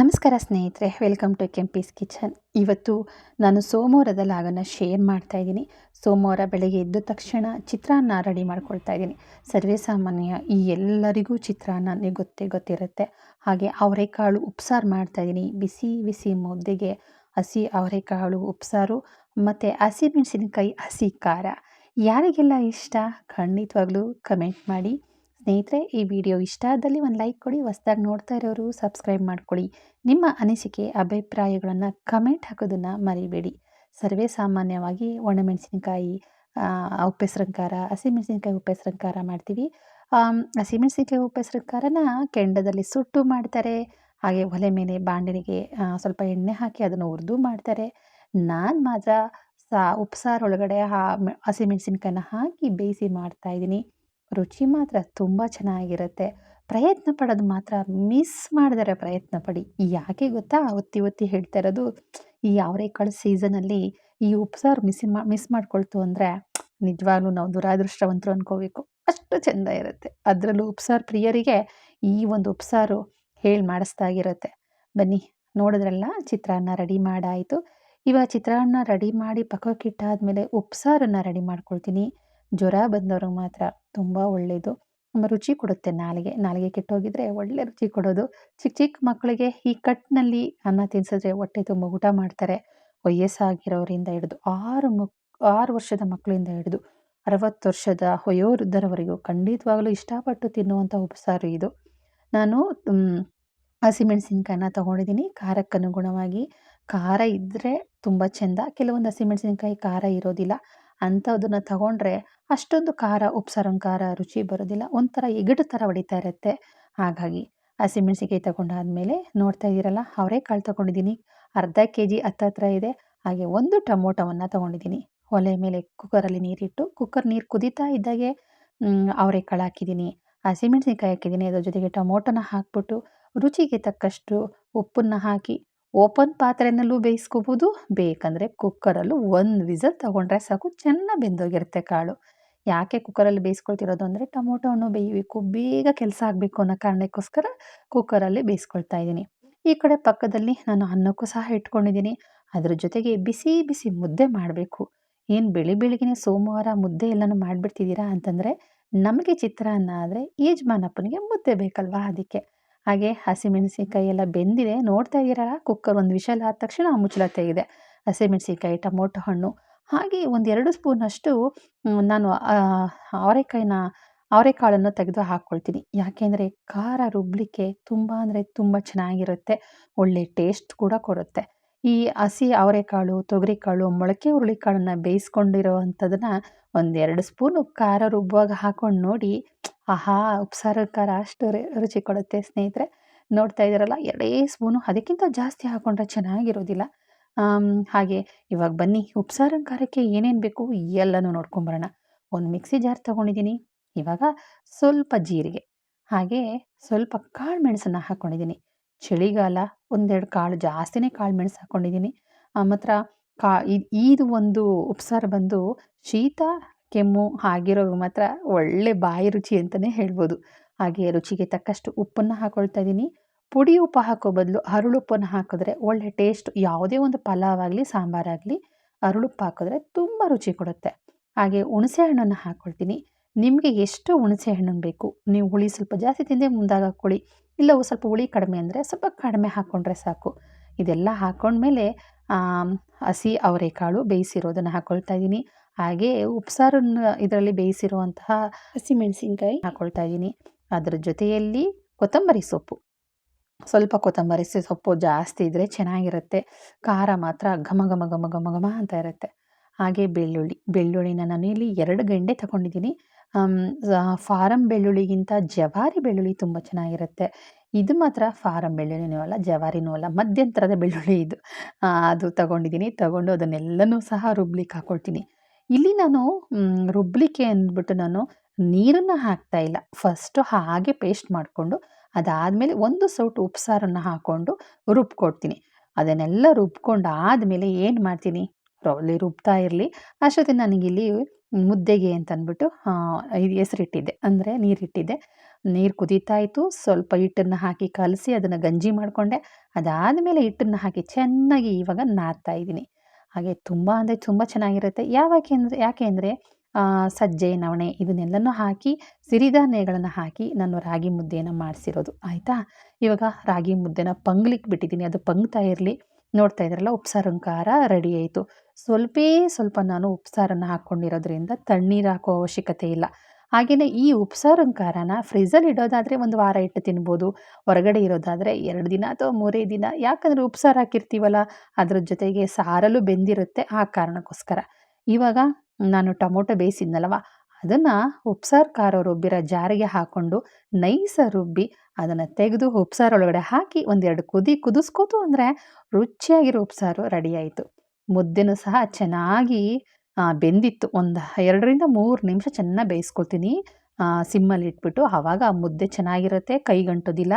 ನಮಸ್ಕಾರ ಸ್ನೇಹಿತರೆ welcome to Kempee's kitchen ಇವತ್ತು ನಾನು ಸೋಮವಾರದ ಲಾಗನ್ನು ಶೇರ್ ಮಾಡ್ತಾ ಇದ್ದೀನಿ. ಸೋಮವಾರ ಬೆಳಗ್ಗೆ ಎದ್ದ ತಕ್ಷಣ ಚಿತ್ರಾನ್ನ ರೆಡಿ ಮಾಡ್ಕೊಳ್ತಾ ಇದ್ದೀನಿ. ಸರ್ವೇ ಸಾಮಾನ್ಯ ಈ ಎಲ್ಲರಿಗೂ ಚಿತ್ರಾನ್ನ ಗೊತ್ತೇ ಗೊತ್ತಿರುತ್ತೆ. ಹಾಗೆ ಅವರೆಕಾಳು ಉಪ್ಸಾರು ಮಾಡ್ತಾ ಇದ್ದೀನಿ. ಬಿಸಿ ಬಿಸಿ ಮುದ್ದೆಗೆ ಹಸಿ ಅವರೆಕಾಳು ಉಪ್ಸಾರು, ಮತ್ತು ಹಸಿಮೆಣಸಿನಕಾಯಿ, ಹಸಿ ಖಾರ. ಯಾರಿಗೆಲ್ಲ ಇಷ್ಟ ಖಂಡಿತವಾಗ್ಲೂ ಕಮೆಂಟ್ ಮಾಡಿ. ಸ್ನೇಹಿತರೆ, ಈ ವಿಡಿಯೋ ಇಷ್ಟ ಆದಲ್ಲಿ ಒಂದು ಲೈಕ್ ಕೊಡಿ, ಹೊಸ್ದಾಗಿ ನೋಡ್ತಾ ಇರೋರು ಸಬ್ಸ್ಕ್ರೈಬ್ ಮಾಡ್ಕೊಳ್ಳಿ. ನಿಮ್ಮ ಅನಿಸಿಕೆ, ಅಭಿಪ್ರಾಯಗಳನ್ನು ಕಮೆಂಟ್ ಹಾಕೋದನ್ನು ಮರಿಬೇಡಿ. ಸರ್ವೇ ಸಾಮಾನ್ಯವಾಗಿ ಒಣಮೆಣಸಿನಕಾಯಿ ಉಪ್ಪೆಸ್ರಂಕಾರ, ಹಸಿಮೆಣಸಿನಕಾಯಿ ಉಪ್ಪೆಸ್ರಂಕಾರ ಮಾಡ್ತೀವಿ. ಹಸಿಮೆಣಸಿನಕಾಯಿ ಉಪ್ಪೆಸ್ರಂಕಾರನ ಕೆಂಡದಲ್ಲಿ ಸುಟ್ಟು ಮಾಡ್ತಾರೆ. ಹಾಗೆ ಒಲೆ ಮೇಲೆ ಬಾಂಡಲಿಗೆ ಸ್ವಲ್ಪ ಎಣ್ಣೆ ಹಾಕಿ ಅದನ್ನು ಹುರಿದು ಮಾಡ್ತಾರೆ. ನಾನು ಮಾತ್ರ ಸಾ ಉಪ್ಸಾರು ಒಳಗಡೆ ಹಾ ಹಸಿಮೆಣಸಿನ್ಕಾಯಿನ ಹಾಕಿ ಬೇಯಿಸಿ ಮಾಡ್ತಾಯಿದ್ದೀನಿ ರುಚಿ ಮಾತ್ರ ತುಂಬ ಚೆನ್ನಾಗಿರುತ್ತೆ. ಪ್ರಯತ್ನ ಪಡೋದು ಮಾತ್ರ ಮಿಸ್ ಮಾಡಿದರೆ ಪ್ರಯತ್ನ ಪಡಿ. ಯಾಕೆ ಗೊತ್ತಾ? ಒತ್ತಿ ಒತ್ತಿ ಹೇಳ್ತಾ ಇರೋದು, ಈ ಅವರೆಕಾಳು ಸೀಸನಲ್ಲಿ ಈ ಉಪ್ಸಾರು ಮಿಸ್ ಮಿಸ್ ಮಾಡ್ಕೊಳ್ತು ಅಂದರೆ ನಿಜವಾಗ್ಲೂ ನಾವು ದುರಾದೃಷ್ಟವಂತರು ಅಂದ್ಕೋಬೇಕು ಅಷ್ಟು ಚೆಂದ ಇರುತ್ತೆ. ಅದರಲ್ಲೂ ಉಪ್ಸಾರು ಪ್ರಿಯರಿಗೆ ಈ ಒಂದು ಉಪ್ಸಾರು ಹೇಳಿ ಮಾಡಿಸ್ದಾಗಿರುತ್ತೆ ಬನ್ನಿ, ನೋಡಿದ್ರಲ್ಲ? ಚಿತ್ರಾನ್ನ ರೆಡಿ ಮಾಡಾಯಿತು. ಇವಾಗ ಚಿತ್ರಾನ್ನ ರೆಡಿ ಮಾಡಿ ಪಕ್ಕಕ್ಕಿಟ್ಟಾದ್ಮೇಲೆ ಉಪ್ಸಾರನ್ನು ರೆಡಿ ಮಾಡ್ಕೊಳ್ತೀನಿ. ಜ್ವರ ಬಂದವ್ರಿಗೆ ಮಾತ್ರ ತುಂಬ ಒಳ್ಳೆಯದು ತುಂಬ ರುಚಿ ಕೊಡುತ್ತೆ ನಾಲಿಗೆ. ನಾಲಿಗೆ ಕೆಟ್ಟೋಗಿದ್ರೆ ಒಳ್ಳೆ ರುಚಿ ಕೊಡೋದು. ಚಿಕ್ಕ ಚಿಕ್ಕ ಮಕ್ಕಳಿಗೆ ಈ ಕಟ್ನಲ್ಲಿ ಅನ್ನ ತಿನ್ಸಿದ್ರೆ ಹೊಟ್ಟೆ ತುಂಬ ಊಟ ಮಾಡ್ತಾರೆ. ವಯಸ್ಸಾಗಿರೋರಿಂದ ಹಿಡಿದು ಆರು ಮಕ್ ಆರು ವರ್ಷದ ಮಕ್ಕಳಿಂದ ಹಿಡಿದು ಅರವತ್ತು ವರ್ಷದ ವಯೋವೃದ್ಧರವರೆಗೂ ಖಂಡಿತವಾಗಲೂ ಇಷ್ಟಪಟ್ಟು ತಿನ್ನುವಂಥ ಉಪಸಾರು ಇದು. ನಾನು ಹಸಿಮೆಣಸಿನ್ಕಾಯನ್ನ ತೊಗೊಂಡಿದ್ದೀನಿ. ಖಾರಕ್ಕನುಗುಣವಾಗಿ ಖಾರ ಇದ್ದರೆ ತುಂಬ ಚೆಂದ. ಕೆಲವೊಂದು ಹಸಿಮೆಣಸಿನ್ಕಾಯಿ ಖಾರ ಇರೋದಿಲ್ಲ. ಅಂಥದ್ದನ್ನ ತಗೊಂಡ್ರೆ ಅಷ್ಟೊಂದು ಖಾರ ಉಪ್ಸಾರಂ ಖಾರ ರುಚಿ ಬರೋದಿಲ್ಲ. ಒಂಥರ ಎಗಟು ಥರ ಹೊಡಿತಾ ಇರುತ್ತೆ. ಹಾಗಾಗಿ ಹಸಿಮೆಣ್ಸಿಕಾಯಿ ತಗೊಂಡಾದ್ಮೇಲೆ ನೋಡ್ತಾ ಇದ್ದೀರಲ್ಲ, ಅವರೆಕಾಳು ತಗೊಂಡಿದ್ದೀನಿ. ಅರ್ಧ ಕೆ ಜಿ ಹತ್ತತ್ರ ಇದೆ. ಹಾಗೆ ಒಂದು ಟೊಮೊಟೊವನ್ನು ತೊಗೊಂಡಿದ್ದೀನಿ. ಒಲೆ ಮೇಲೆ ಕುಕ್ಕರಲ್ಲಿ ನೀರಿಟ್ಟು, ಕುಕ್ಕರ್ ನೀರು ಕುದೀತಾ ಇದ್ದಾಗೆ ಅವರೆಕಾಳು ಹಾಕಿದ್ದೀನಿ. ಹಸಿಮೆಣ್ಸಿನ್ಕಾಯಿ ಹಾಕಿದ್ದೀನಿ. ಅದ್ರ ಜೊತೆಗೆ ಟೊಮೊಟೊನ ಹಾಕ್ಬಿಟ್ಟು ರುಚಿಗೆ ತಕ್ಕಷ್ಟು ಉಪ್ಪನ್ನು ಹಾಕಿ ಓಪನ್ ಪಾತ್ರೆಯಲ್ಲೂ ಬೇಯಿಸ್ಕೋಬೋದು, ಬೇಕಂದರೆ ಕುಕ್ಕರಲ್ಲೂ ಒಂದು ವಿಸಲ್ ತೊಗೊಂಡ್ರೆ ಸಾಕು, ಚೆನ್ನಾಗಿ ಬೆಂದೋಗಿರುತ್ತೆ ಕಾಳು. ಯಾಕೆ ಕುಕ್ಕರಲ್ಲಿ ಬೇಯಿಸ್ಕೊಳ್ತಿರೋದು ಅಂದರೆ ಟೊಮೊಟೊ ಹಣ್ಣು ಬೇಯಬೇಕು, ಬೇಗ ಕೆಲಸ ಆಗಬೇಕು ಅನ್ನೋ ಕಾರಣಕ್ಕೋಸ್ಕರ ಕುಕ್ಕರಲ್ಲಿ ಬೇಯಿಸ್ಕೊಳ್ತಾ ಇದ್ದೀನಿ. ಈ ಕಡೆ ಪಕ್ಕದಲ್ಲಿ ನಾನು ಅನ್ನಕ್ಕೂ ಸಹ ಇಟ್ಕೊಂಡಿದ್ದೀನಿ. ಅದ್ರ ಜೊತೆಗೆ ಬಿಸಿ ಬಿಸಿ ಮುದ್ದೆ ಮಾಡಬೇಕು. ಏನು ಬೆಳಿ ಬೆಳಿಗ್ಗೆ ಸೋಮವಾರ ಮುದ್ದೆ ಎಲ್ಲನೂ ಮಾಡಿಬಿಡ್ತಿದ್ದೀರಾ ಅಂತಂದರೆ, ನಮಗೆ ಚಿತ್ರಾನ್ನ ಆದರೆ ಯಜಮಾನಪ್ಪನಿಗೆ ಮುದ್ದೆ ಬೇಕಲ್ವಾ ಅದಕ್ಕೆ. ಹಾಗೆ ಹಸಿಮೆಣಸಿನ್ಕಾಯಿ ಎಲ್ಲ ಬೆಂದಿದೆ. ನೋಡ್ತಾ ಇದ್ದೀರಲ್ಲ, ಕುಕ್ಕರ್ ಒಂದು ವಿಷಲ್ ಆದ ತಕ್ಷಣ ಮುಚ್ಚಳ ತೆಗೆದೆ ಹಸಿಮೆಣಸಿನ್ಕಾಯಿ, ಟೊಮೊಟೊ ಹಣ್ಣು, ಹಾಗೆ ಒಂದೆರಡು ಸ್ಪೂನಷ್ಟು ನಾನು ಅವರೆಕಾಯಿನ, ಅವರೆಕಾಳನ್ನು ತೆಗೆದು ಹಾಕ್ಕೊಳ್ತೀನಿ. ಯಾಕೆಂದರೆ ಖಾರ ರುಬ್ಬಲಿಕ್ಕೆ ತುಂಬ ಅಂದರೆ ತುಂಬ ಚೆನ್ನಾಗಿರುತ್ತೆ. ಒಳ್ಳೆ ಟೇಸ್ಟ್ ಕೂಡ ಕೊಡುತ್ತೆ. ಈ ಹಸಿ ಅವರೆಕಾಳು, ತೊಗರಿಕಾಳು, ಮೊಳಕೆ ಹುರುಳಿಕಾಳನ್ನು ಬೇಯಿಸ್ಕೊಂಡಿರೋ ಅಂಥದನ್ನು ಒಂದೆರಡು ಸ್ಪೂನು ಖಾರ ರುಬ್ಬುವಾಗ ಹಾಕೊಂಡು ನೋಡಿ. ಆಹಾ, ಉಪ್ಸಾರ, ಖಾರ ಅಷ್ಟು ರುಚಿ ಕೊಡುತ್ತೆ ಸ್ನೇಹಿತರೆ. ನೋಡ್ತಾ ಇದ್ದೀರಲ್ಲ, ಎರಡೇ ಸ್ಪೂನು ಅದಕ್ಕಿಂತ ಜಾಸ್ತಿ ಹಾಕೊಂಡ್ರೆ ಚೆನ್ನಾಗಿರೋದಿಲ್ಲ. ಹಾಗೆ ಇವಾಗ ಬನ್ನಿ ಉಪ್ಸಾರನ ಖಾರಕ್ಕೆ ಏನೇನು ಬೇಕು ಎಲ್ಲನೂ ನೋಡ್ಕೊಂಬರೋಣ ಒಂದು ಮಿಕ್ಸಿ ಜಾರ್ ತೊಗೊಂಡಿದ್ದೀನಿ, ಇವಾಗ ಸ್ವಲ್ಪ ಜೀರಿಗೆ. ಹಾಗೆ ಸ್ವಲ್ಪ ಕಾಳು ಮೆಣಸನ್ನು ಹಾಕ್ಕೊಂಡಿದ್ದೀನಿ ಚಳಿಗಾಲ ಒಂದೆರಡು ಕಾಳು, ಜಾಸ್ತಿನೇ ಕಾಳು ಮೆಣಸು ಹಾಕ್ಕೊಂಡಿದ್ದೀನಿ ಮಾತ್ರ ಕಾ ಇದು ಒಂದು ಉಪ್ಸಾರು ಬಂದು ಶೀತ, ಕೆಮ್ಮು ಆಗಿರೋ ಮಾತ್ರ ಒಳ್ಳೆ ಬಾಯಿ ರುಚಿ ಅಂತಲೇ ಹೇಳ್ಬೋದು. ಹಾಗೆ ರುಚಿಗೆ ತಕ್ಕಷ್ಟು ಉಪ್ಪನ್ನು ಹಾಕ್ಕೊಳ್ತಾ ಇದ್ದೀನಿ. ಪುಡಿ ಉಪ್ಪು ಹಾಕೋ ಬದಲು ಹರಳುಪ್ಪನ್ನು ಹಾಕಿದ್ರೆ ಒಳ್ಳೆ ಟೇಸ್ಟ್, ಯಾವುದೇ ಒಂದು ಪಲಾವ್ ಆಗಲಿ ಸಾಂಬಾರಾಗಲಿ ಹರಳುಪ್ಪು ಹಾಕಿದ್ರೆ ತುಂಬ ರುಚಿ ಕೊಡುತ್ತೆ. ಹಾಗೆ ಹುಣಸೆ ಹಣ್ಣನ್ನು ಹಾಕ್ಕೊಳ್ತೀನಿ ನಿಮಗೆ ಎಷ್ಟು ಹುಣಸೆ ಹಣ್ಣು ಬೇಕು? ನೀವು ಹುಳಿ ಸ್ವಲ್ಪ ಜಾಸ್ತಿ ತಿಂದೆ ಮುಂದಾಗ ಹಾಕ್ಕೊಳ್ಳಿ ಇಲ್ಲ ಸ್ವಲ್ಪ ಹುಳಿ ಕಡಿಮೆ ಅಂದರೆ ಸ್ವಲ್ಪ ಕಡಿಮೆ ಹಾಕ್ಕೊಂಡ್ರೆ ಸಾಕು. ಇದೆಲ್ಲ ಹಾಕ್ಕೊಂಡ್ಮೇಲೆ ಹಸಿ ಅವರೆಕಾಳು ಬೇಯಿಸಿರೋದನ್ನು ಹಾಕ್ಕೊಳ್ತಾ ಇದ್ದೀನಿ ಹಾಗೆ ಉಪ್ಸಾರನ್ನ ಇದರಲ್ಲಿ ಬೇಯಿಸಿರುವಂತಹ ಹಸಿಮೆಣಸಿನ್ಕಾಯಿ. ಹಾಕ್ಕೊಳ್ತಾ ಇದ್ದೀನಿ ಅದರ ಜೊತೆಯಲ್ಲಿ ಕೊತ್ತಂಬರಿ ಸೊಪ್ಪು. ಸ್ವಲ್ಪ ಕೊತ್ತಂಬರಿ ಸೊಪ್ಪು ಜಾಸ್ತಿ ಇದ್ದರೆ ಚೆನ್ನಾಗಿರುತ್ತೆ. ಖಾರ ಮಾತ್ರ ಘಮ ಘಮ ಘಮ ಘಮ ಘಮ ಅಂತ ಇರುತ್ತೆ. ಹಾಗೆ ಬೆಳ್ಳುಳ್ಳಿ, ಬೆಳ್ಳುಳ್ಳಿನ ನಾನು ಇಲ್ಲಿ ಎರಡು ಗಂಟೆ ತಗೊಂಡಿದ್ದೀನಿ. ಫಾರಮ್ ಬೆಳ್ಳುಳ್ಳಿಗಿಂತ ಜವಾರಿ ಬೆಳ್ಳುಳ್ಳಿ ತುಂಬ ಚೆನ್ನಾಗಿರುತ್ತೆ. ಇದು ಮಾತ್ರ ಫಾರಂ ಬೆಳ್ಳುಳ್ಳಿನೂ ಅಲ್ಲ ಜವಾರಿನೂ ಅಲ್ಲ, ಮಧ್ಯಂತರದ ಬೆಳ್ಳುಳ್ಳಿ ಇದು. ಅದು ತಗೊಂಡಿದ್ದೀನಿ. ತಗೊಂಡು ಅದನ್ನೆಲ್ಲನೂ ಸಹ ರುಬ್ಲಿಕ್ಕೆ ಹಾಕ್ಕೊಳ್ತೀನಿ ಇಲ್ಲಿ ನಾನು ರುಬ್ಲಿಕ್ಕೆ ಅಂದ್ಬಿಟ್ಟು ನಾನು ನೀರನ್ನು ಹಾಕ್ತಾ ಇಲ್ಲ. ಫಸ್ಟು ಹಾಗೆ ಪೇಸ್ಟ್ ಮಾಡಿಕೊಂಡು, ಅದಾದಮೇಲೆ ಒಂದು ಸೌಟು ಉಪ್ಸಾರನ್ನು ಹಾಕ್ಕೊಂಡು ರುಬ್ಕೊಡ್ತೀನಿ. ಅದನ್ನೆಲ್ಲ ರುಬ್ಕೊಂಡು ಆದಮೇಲೆ ಏನು ಮಾಡ್ತೀನಿ? ಅಲ್ಲಿ ರುಬ್ತಾ ಇರಲಿ. ಅಷ್ಟೊತ್ತಿಗೆ ನನಗಿಲ್ಲಿ ಮುದ್ದೆಗೆ ಅಂತ ಅಂದ್ಬಿಟ್ಟು ಇದು ಹೆಸರಿಟ್ಟಿದ್ದೆ. ಅಂದರೆ ನೀರಿಟ್ಟಿದ್ದೆ. ನೀರು ಕುದೀತಾ ಇತ್ತು. ಸ್ವಲ್ಪ ಹಿಟ್ಟನ್ನು ಹಾಕಿ ಕಲಸಿ ಅದನ್ನು ಗಂಜಿ ಮಾಡಿಕೊಂಡೆ. ಅದಾದಮೇಲೆ ಹಿಟ್ಟನ್ನು ಹಾಕಿ ಚೆನ್ನಾಗಿ ಇವಾಗ ನಾದ್ತಾ ಇದ್ದೀನಿ. ಹಾಗೆ ತುಂಬ ಅಂದರೆ ತುಂಬ ಚೆನ್ನಾಗಿರುತ್ತೆ. ಯಾವಾಗೆ ಅಂದರೆ, ಯಾಕೆ ಅಂದರೆ ಸಜ್ಜೆ, ನವಣೆ ಇದನ್ನೆಲ್ಲನೂ ಹಾಕಿ, ಸಿರಿಧಾನ್ಯಗಳನ್ನು ಹಾಕಿ ನಾನು ರಾಗಿ ಮುದ್ದೆಯನ್ನು ಮಾಡಿಸಿರೋದು. ಆಯಿತಾ? ಇವಾಗ ರಾಗಿ ಮುದ್ದೆನ ಪಂಗ್ಲಿಕ್ಕೆ ಬಿಟ್ಟಿದ್ದೀನಿ. ಅದು ಪಂಗ್ತಾ ಇರಲಿ. ನೋಡ್ತಾ ಇದ್ರಲ್ಲ ಉಪ್ಸಾರಿನ ಖಾರ ರೆಡಿ ಆಯಿತು. ಸ್ವಲ್ಪೇ ಸ್ವಲ್ಪ ನಾನು ಉಪ್ಸಾರನ್ನು ಹಾಕ್ಕೊಂಡಿರೋದ್ರಿಂದ ತಣ್ಣೀರು ಹಾಕೋ ಅವಶ್ಯಕತೆ ಇಲ್ಲ. ಹಾಗೆಯೇ ಈ ಉಪ್ಸಾರಿನ ಖಾರನ ಫ್ರಿಜ್ಜಲ್ಲಿ ಇಡೋದಾದರೆ ಒಂದು ವಾರ ಇಟ್ಟು ತಿನ್ಬೋದು. ಹೊರಗಡೆ ಇರೋದಾದರೆ ಎರಡು ದಿನ ಅಥವಾ ಮೂರೇ ದಿನ. ಯಾಕಂದರೆ ಉಪ್ಸಾರು ಹಾಕಿರ್ತೀವಲ್ಲ, ಅದ್ರ ಜೊತೆಗೆ ಸಾರಲ್ಲೂ ಬೆಂದಿರುತ್ತೆ ಆ ಕಾರಣಕ್ಕೋಸ್ಕರ. ಇವಾಗ ನಾನು ಟೊಮೊಟೊ ಬೇಯಿಸಿದ್ನಲ್ವ ಅದನ್ನು ಉಪ್ಸಾರು ಖಾರ ರುಬ್ಬಿರೋ ಜಾರಿಗೆ ಹಾಕ್ಕೊಂಡು ನೈಸ ರುಬ್ಬಿ ಅದನ್ನು ತೆಗೆದು ಉಪ್ಸಾರು ಒಳಗಡೆ ಹಾಕಿ ಒಂದೆರಡು ಕುದಿ ಕುದಿಸ್ಕೋತು ಅಂದರೆ ರುಚಿಯಾಗಿರೋ ಉಪ್ಸಾರು ರೆಡಿ ಆಯ್ತು. ಮುದ್ದೆನೂ ಸಹ ಚೆನ್ನಾಗಿ ಬೆಂದಿತ್ತು. ಒಂದು ಎರಡರಿಂದ ಮೂರು ನಿಮಿಷ ಚೆನ್ನಾಗಿ ಬೇಯಿಸ್ಕೊಳ್ತೀನಿ. ಸಿಮ್ಮಲ್ಲಿ ಇಟ್ಬಿಟ್ಟು ಆವಾಗ ಮುದ್ದೆ ಚೆನ್ನಾಗಿರುತ್ತೆ ಕೈಗಂಟೋದಿಲ್ಲ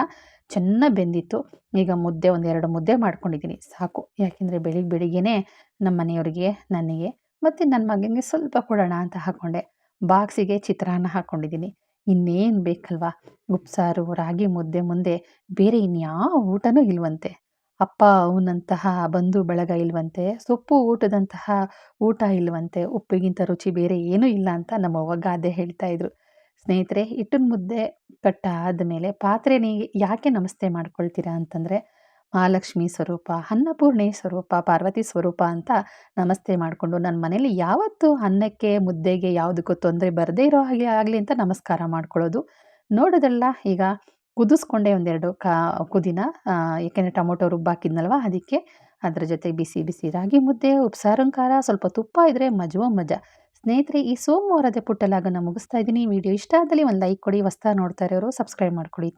ಚೆನ್ನಾಗಿ ಬೆಂದಿತ್ತು. ಈಗ ಮುದ್ದೆ ಒಂದೆರಡು ಮುದ್ದೆ ಮಾಡ್ಕೊಂಡಿದ್ದೀನಿ. ಸಾಕು. ಯಾಕೆಂದರೆ ಬೆಳಿಗ್ಗೆ ಬೆಳಿಗ್ಗೆನೇ ನಮ್ಮ ಮನೆಯವ್ರಿಗೆ ನನಗೆ ಮತ್ತು ನನ್ನ ಮಗನಿಗೆ ಸ್ವಲ್ಪ ಕೊಡೋಣ ಅಂತ ಹಾಕ್ಕೊಂಡೆ ಬಾಕ್ಸಿಗೆ ಚಿತ್ರಾನ್ನ ಹಾಕ್ಕೊಂಡಿದ್ದೀನಿ ಇನ್ನೇನು ಬೇಕಲ್ವಾ? ಉಪ್ಸಾರು, ರಾಗಿ ಮುದ್ದೆ ಮುಂದೆ ಬೇರೆ ಇನ್ಯಾವ ಊಟನೂ ಇಲ್ವಂತೆ. ಅಪ್ಪ ಅವನಂತಹ ಬಂಧು ಬಳಗ ಇಲ್ವಂತೆ, ಸೊಪ್ಪು ಊಟದಂತಹ ಊಟ ಇಲ್ವಂತೆ, ಉಪ್ಪಿಗಿಂತ ರುಚಿ ಬೇರೆ ಏನೂ ಇಲ್ಲ ಅಂತ ನಮ್ಮ ಅವ್ವ ಗಾದೆ ಹೇಳ್ತಾ ಇದ್ರು. ಸ್ನೇಹಿತರೆ, ಹಿಟ್ಟಿನ ಮುದ್ದೆ ಕಟ್ಟಾದ ಮೇಲೆ ನೀ ಯಾಕೆ ನಮಸ್ತೆ ಮಾಡ್ಕೊಳ್ತೀರಾ ಅಂತಂದರೆ ಮಹಾಲಕ್ಷ್ಮಿ ಸ್ವರೂಪ, ಅನ್ನಪೂರ್ಣೆ ಸ್ವರೂಪ, ಪಾರ್ವತಿ ಸ್ವರೂಪ ಅಂತ ನಮಸ್ತೆ ಮಾಡಿಕೊಂಡು ನನ್ನ ಮನೇಲಿ ಯಾವತ್ತೂ ಅನ್ನಕ್ಕೆ, ಮುದ್ದೆಗೆ ಯಾವುದಕ್ಕೂ ತೊಂದರೆ ಬರದೇ ಇರೋ ಹಾಗೆ ಆಗಲಿ ಅಂತ ನಮಸ್ಕಾರ ಮಾಡ್ಕೊಳ್ಳೋದು. ನೋಡೋದಲ್ಲ ಈಗ ಕುದಿಸ್ಕೊಂಡೆ ಒಂದೆರಡು ಕಾ ಕುದಿನ ಏಕೆಂದರೆ ಟೊಮೊಟೊ ರುಬ್ಬಾಕಿದ್ನಲ್ವ ಅದಕ್ಕೆ. ಅದರ ಜೊತೆ ಬಿಸಿ ಬಿಸಿ ರಾಗಿ ಮುದ್ದೆ ಉಪ್ಸಾರಂಕಾರ ಸ್ವಲ್ಪ ತುಪ್ಪ ಇದ್ದರೆ ಮಜವ ಮಜ. ಸ್ನೇಹಿತರೆ, ಈ ಸೋಮವಾರದ ಪುಟ್ಟಲಾಗನ್ನು ಮುಗಿಸ್ತಾ ಇದ್ದೀನಿ. ವಿಡಿಯೋ ಇಷ್ಟ ಆದಲ್ಲಿ ಒಂದು ಲೈಕ್ ಕೊಡಿ ಹೊಸ್ತಾ ನೋಡ್ತಾ ಇರೋರು ಸಬ್ಸ್ಕ್ರೈಬ್ ಮಾಡ್ಕೊಳ್ಳಿ